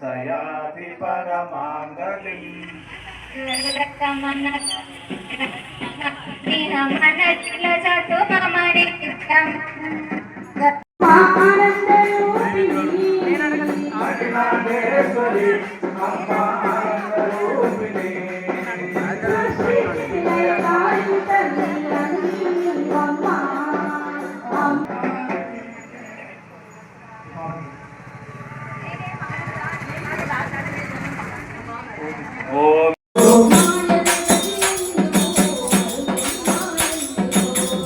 సయాతి పరమాంగళి మనసుల చదు మమరి చిత్తం ఆనందరూపిణి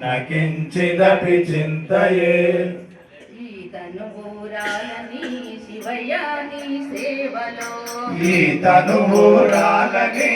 न किञ्चिदपि चिन्तये ఈ తనుభూరాలని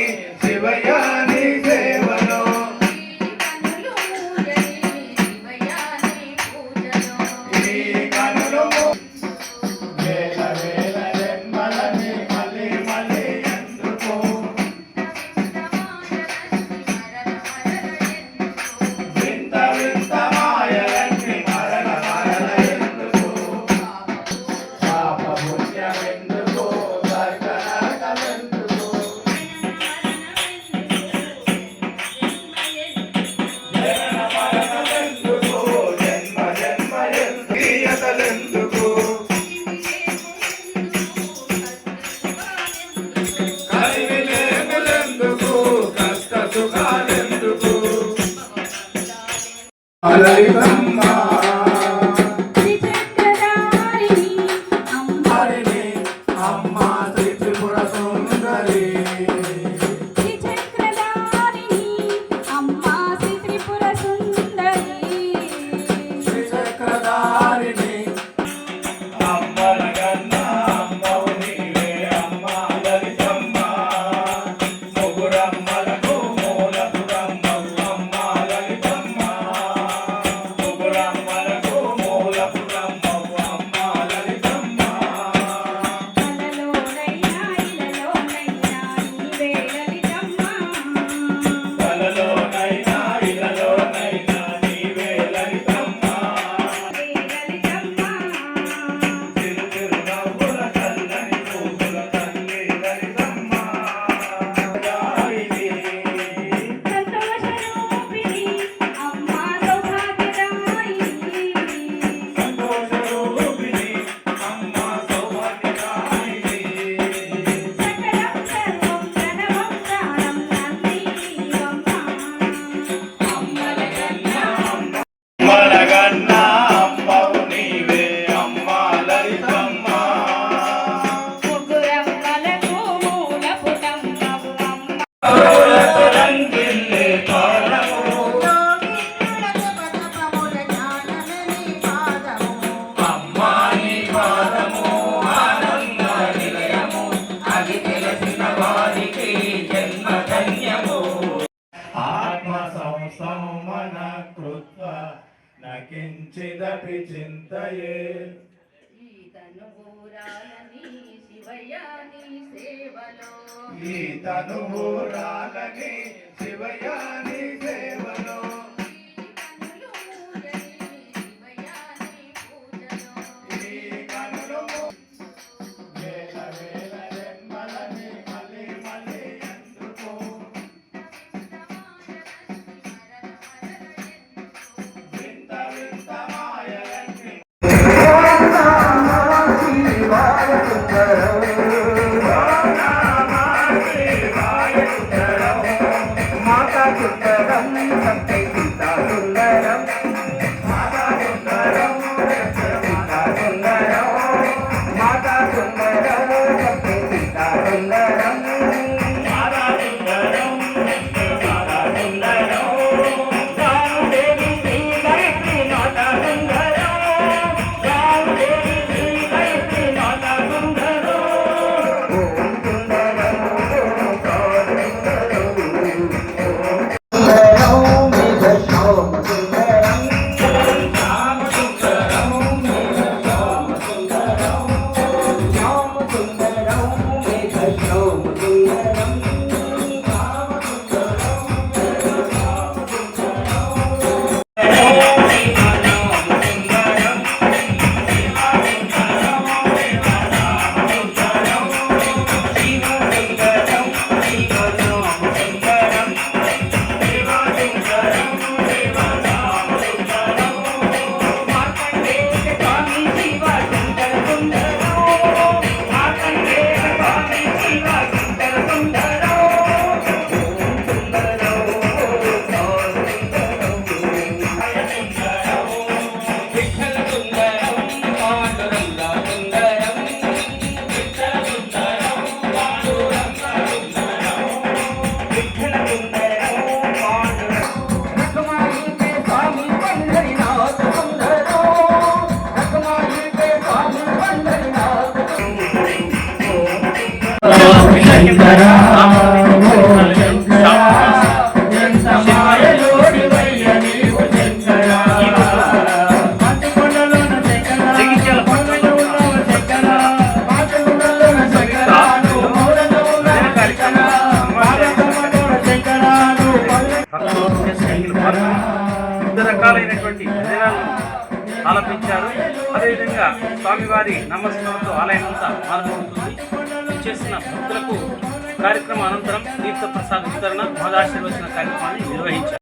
కించిదపి చింతయే. ఈ తనువు రాలని శివయ్య రకాలైనటువంటి ఆలపించారు. అదేవిధంగా స్వామివారి నమస్కారంతో ఆలయం అంతా మారుతుంది చేసిన భక్తులకు కార్యక్రమం అనంతరం తీర్థ ప్రసాద వితరణ మహదాశీర్వచన కార్యక్రమాన్ని నిర్వహించారు.